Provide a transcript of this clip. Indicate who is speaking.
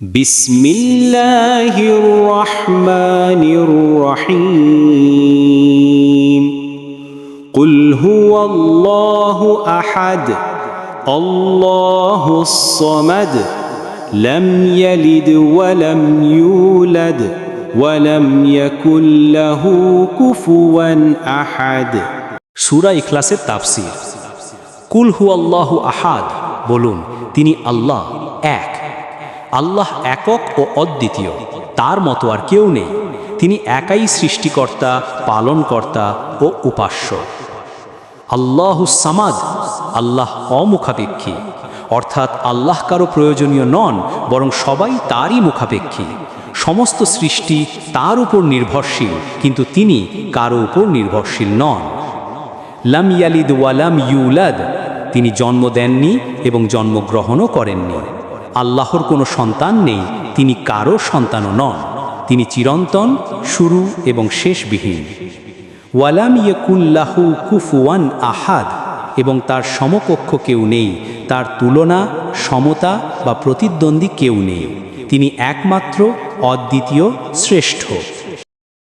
Speaker 1: بسم الله الرحمن الرحيم قل هو الله احد الله الصمد لم يلد ولم يولد ولم يكن له كفوا احد
Speaker 2: সুরা ইখলাসের তাফসির কুল হু আল্লাহ আহাদ বলুন তিনি আল্লাহ এক আল্লাহ একক ও অদ্বিতীয়, তার মতো আর কেউ নেই। তিনি একাই সৃষ্টিকর্তা, পালনকর্তা ও উপাস্য। আল্লাহ সামাদ, আল্লাহ অমুখাপেক্ষী। অর্থাৎ আল্লাহ কারও প্রয়োজনীয় নন, বরং সবাই তারই মুখাপেক্ষী। সমস্ত সৃষ্টি তার উপর নির্ভরশীল, কিন্তু তিনি কারও উপর নির্ভরশীল নন। লাম ইয়ালিদ ওয়ালাম ইউলাদ, তিনি জন্ম দেননি এবং জন্মগ্রহণও করেননি। আল্লাহর কোনো সন্তান নেই, তিনি কারও সন্তানও নন। তিনি চিরন্তন, শুরু এবং শেষবিহীন। ওয়ালাম ইয়কুল্লাহু কুফুয়ান আহাদ, এবং তার সমকক্ষ কেউ নেই, তার তুলনা, সমতা বা প্রতিদ্বন্দ্বী কেউ নেই। তিনি একমাত্র অদ্বিতীয়, শ্রেষ্ঠ।